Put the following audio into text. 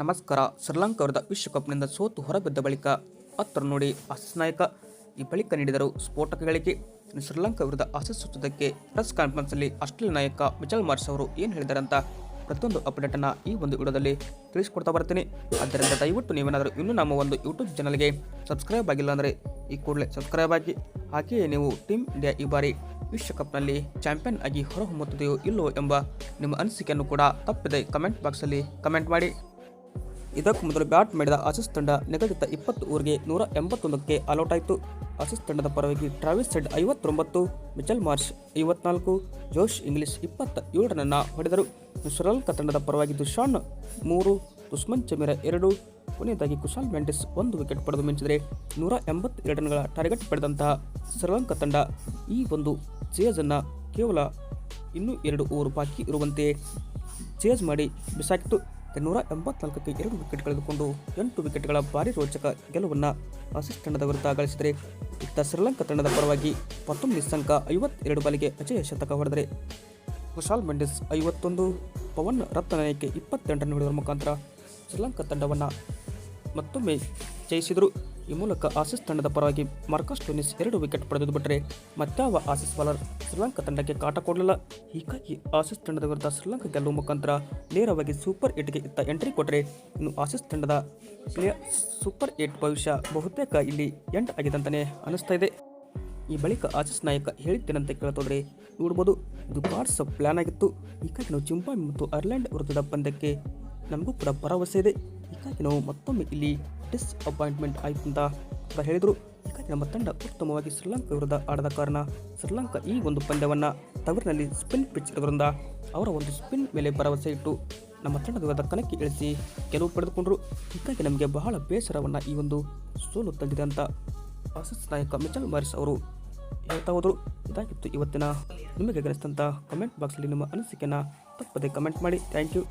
ನಮಸ್ಕಾರ. ಶ್ರೀಲಂಕಾ ವಿರುದ್ಧ ವಿಶ್ವಕಪ್ನಿಂದ ಸೋತು ಹೊರಬಿದ್ದ ಬಳಿಕ ಹತ್ತರ ನೋಡಿ ಆಸೀಸ್ ನಾಯಕ ಈ ಬಳಿಕ ನೀಡಿದರು ಸ್ಫೋಟಕಗಳಿಗೆ ಶ್ರೀಲಂಕಾ ವಿರುದ್ಧ ಆಸೀಸ್ ಸೋತದಕ್ಕೆ ಪ್ರೆಸ್ ಕಾನ್ಫರೆನ್ಸ್ನಲ್ಲಿ ಆಸ್ಟ್ರೇಲಿಯಾ ನಾಯಕ ಮಿಚಲ್ ಮಾರ್ಸ್ ಅವರು ಏನು ಹೇಳಿದಾರಂತ ಪ್ರತಿಯೊಂದು ಅಪ್ಡೇಟನ್ನು ಈ ಒಂದು ವಿಡಿಯೋದಲ್ಲಿ ತಿಳಿಸಿಕೊಡ್ತಾ ಬರ್ತೀನಿ. ಆದ್ದರಿಂದ ದಯವಿಟ್ಟು ನೀವೇನಾದರೂ ಇನ್ನೂ ನಮ್ಮ ಒಂದು ಯೂಟ್ಯೂಬ್ ಚಾನಲ್ಗೆ ಸಬ್ಸ್ಕ್ರೈಬ್ ಆಗಿಲ್ಲ ಅಂದರೆ ಈ ಕೂಡಲೇ ಸಬ್ಸ್ಕ್ರೈಬ್ ಆಗಿ, ಹಾಗೆಯೇ ನೀವು ಟೀಮ್ ಇಂಡಿಯಾ ಈ ಬಾರಿ ವಿಶ್ವಕಪ್ನಲ್ಲಿ ಚಾಂಪಿಯನ್ ಆಗಿ ಹೊರಹೊಮ್ಮುತ್ತದೆಯೋ ಇಲ್ಲವೋ ಎಂಬ ನಿಮ್ಮ ಅನಿಸಿಕೆಯನ್ನು ಕೂಡ ತಪ್ಪದೆ. ಕಮೆಂಟ್ ಬಾಕ್ಸಲ್ಲಿ ಕಮೆಂಟ್ ಮಾಡಿ. ಇದಕ್ಕೂ ಮೊದಲು ಬ್ಯಾಟ್ ಮಾಡಿದ ಆಸೀಸ್ ತಂಡ ನಿಗದಿತ ಇಪ್ಪತ್ತು ಓವರ್ಗೆ ನೂರ ಎಂಬತ್ತೊಂದಕ್ಕೆ ಆಲ್ಔಟ್ ಆಯಿತು ಆಸೀಸ್ ತಂಡದ ಪರವಾಗಿ ಟ್ರಾವಿಸ್ ಸೆಡ್ ಐವತ್ತೊಂಬತ್ತು, ಮಿಚಲ್ ಮಾರ್ಷ್ ಐವತ್ನಾಲ್ಕು, ಜೋಶ್ ಇಂಗ್ಲಿಷ್ ಇಪ್ಪತ್ತ ಏಳು ರನ್ನನ್ನು ಹೊಡೆದರು. ಶ್ರೀಲಂಕಾ ತಂಡದ ಪರವಾಗಿ ದುಶಾನ್ ಮೂರು, ಉಸ್ಮನ್ ಚಮೀರ ಎರಡು, ಕೊನೆಯದಾಗಿ ಕುಶಾಲ್ ಮೆಂಡಿಸ್ ಒಂದು ವಿಕೆಟ್ ಪಡೆದು ಮಿಂಚಿದರೆ ನೂರ ಎಂಬತ್ತೆರಡು ರನ್ಗಳ ಟಾರ್ಗೆಟ್ ಪಡೆದಂತಹ ಶ್ರೀಲಂಕಾ ತಂಡ ಈ ಒಂದು ಚೇಜನ್ನು ಕೇವಲ ಇನ್ನೂ ಎರಡು ಓವರ್ ಬಾಕಿ ಇರುವಂತೆ ಚೇಜ್ ಮಾಡಿ ಬಿಸಾಕಿತು ನೂರ ಎಂಬತ್ನಾಲ್ಕಕ್ಕೆ ಎರಡು ವಿಕೆಟ್ ಕಳೆದುಕೊಂಡು ಎಂಟು ವಿಕೆಟ್ಗಳ ಭಾರಿ ರೋಚಕ ಗೆಲುವನ್ನು ಆಸೀಸ್ ತಂಡದ ವಿರುದ್ಧ ಗಳಿಸಿದರೆ, ಇತ್ತ ಶ್ರೀಲಂಕಾ ತಂಡದ ಪರವಾಗಿ ಮತ್ತೊಂದು ನಿಸ್ಸಂಕ ಐವತ್ತೆರಡು ಬಾಲಿಗೆ ಅಜಯ ಶತಕ ಹೊಡೆದರೆ. ಕುಶಾಲ್ ಮೆಂಡಿಸ್ ಐವತ್ತೊಂದು, ಪವನ್ ರತ್ನಾಯಕ್ಕೆ ಇಪ್ಪತ್ತೆಂಟನ್ನು ಹೊಡೆಯುವ ಮುಖಾಂತರ ಶ್ರೀಲಂಕಾ ತಂಡವನ್ನು ಮತ್ತೊಮ್ಮೆ ಜಯಿಸಿದರು ಈ ಮೂಲಕ ಆಸಿಸ್ ತಂಡದ ಪರವಾಗಿ ಮಾರ್ಕಸ್ ಟೋನಿಸ್ ಎರಡು ವಿಕೆಟ್ ಪಡೆದು ಬಿಟ್ಟರೆ ಮತ್ತಾವ ಆಸೀಸ್ ಬಾಲರ್ ಶ್ರೀಲಂಕಾ ತಂಡಕ್ಕೆ ಕಾಟ ಕೊಡಲಿಲ್ಲ. ಹೀಗಾಗಿ ಆಸಿಸ್ ತಂಡದ ವಿರುದ್ಧ ಶ್ರೀಲಂಕಾ ಗೆಲ್ಲುವ ಮುಖಾಂತರ ನೇರವಾಗಿ ಸೂಪರ್ ಏಟ್ಗೆ ಇತ್ತ ಎಂಟ್ರಿ ಕೊಟ್ಟರೆ ಇನ್ನು ಆಸಿಸ್ ತಂಡದ ಪ್ಲೇಯರ್ ಸೂಪರ್ ಏಟ್ ಭವಿಷ್ಯ ಬಹುತೇಕ ಇಲ್ಲಿ ಎಂಟ್ ಆಗಿದೆ ಅಂತಲೇ ಅನಿಸ್ತಾ ಇದೆ. ಈ ಬಳಿಕ ಆಸೀಸ್ ನಾಯಕ ಹೇಳಿದ್ದೇನಂತ ಕೇಳ್ತೋದ್ರೆ ನೋಡ್ಬೋದು, ಇದು ಪಾರ್ಟ್ಸ್ ಪ್ಲಾನ್ ಆಗಿತ್ತು. ಹೀಗಾಗಿ ನಾವು ಚಿಂಪಾಂಜಿ ಮತ್ತು ಐರ್ಲೆಂಡ್ ವಿರುದ್ಧದ ಪಂದ್ಯಕ್ಕೆ ನಮಗೂ ಕೂಡ ಭರವಸೆ ಇದೆ. ಹೀಗಾಗಿ ನಾವು ಮತ್ತೊಮ್ಮೆ ಇಲ್ಲಿ ಡಿಸ್ಅಪಾಯಿಂಟ್ಮೆಂಟ್ ಆಯಿತು ಅಂತ ಕೂಡ ಹೇಳಿದರು. ಹೀಗಾಗಿ ನಮ್ಮ ತಂಡ ಉತ್ತಮವಾಗಿ ಶ್ರೀಲಂಕಾ ವಿರುದ್ಧ ಆಡದ ಕಾರಣ ಶ್ರೀಲಂಕಾ ಈ ಒಂದು ಪಂದ್ಯವನ್ನು ತವರಿನಲ್ಲಿ ಸ್ಪಿನ್ ಪಿಚ್ ಇರೋದ್ರಿಂದ ಅವರ ಒಂದು ಸ್ಪಿನ್ ಮೇಲೆ ಭರವಸೆ ಇಟ್ಟು ನಮ್ಮ ತಂಡದ ವಿರುದ್ಧ ಕಣಕ್ಕೆ ಇಳಿಸಿ ಗೆಲುವು ಪಡೆದುಕೊಂಡರು. ಹೀಗಾಗಿ ನಮಗೆ ಬಹಳ ಬೇಸರವನ್ನು ಈ ಒಂದು ಸೋಲು ತಂದಿದೆ ಅಂತ ಆಸೀಸ್ ನಾಯಕ ಮಿಚಲ್ ಮಾರಿಸ್ ಅವರು ಹೇಳ್ತಾ ಹೋದರು. ಇದಾಗಿತ್ತು ಇವತ್ತಿನ ನಿಮಗೆ ಗಳಿಸಿದಂಥ ಕಮೆಂಟ್ ಬಾಕ್ಸಲ್ಲಿ ನಿಮ್ಮ ಅನಿಸಿಕೆಯನ್ನು ತಪ್ಪದೆ ಕಮೆಂಟ್ ಮಾಡಿ. Thank you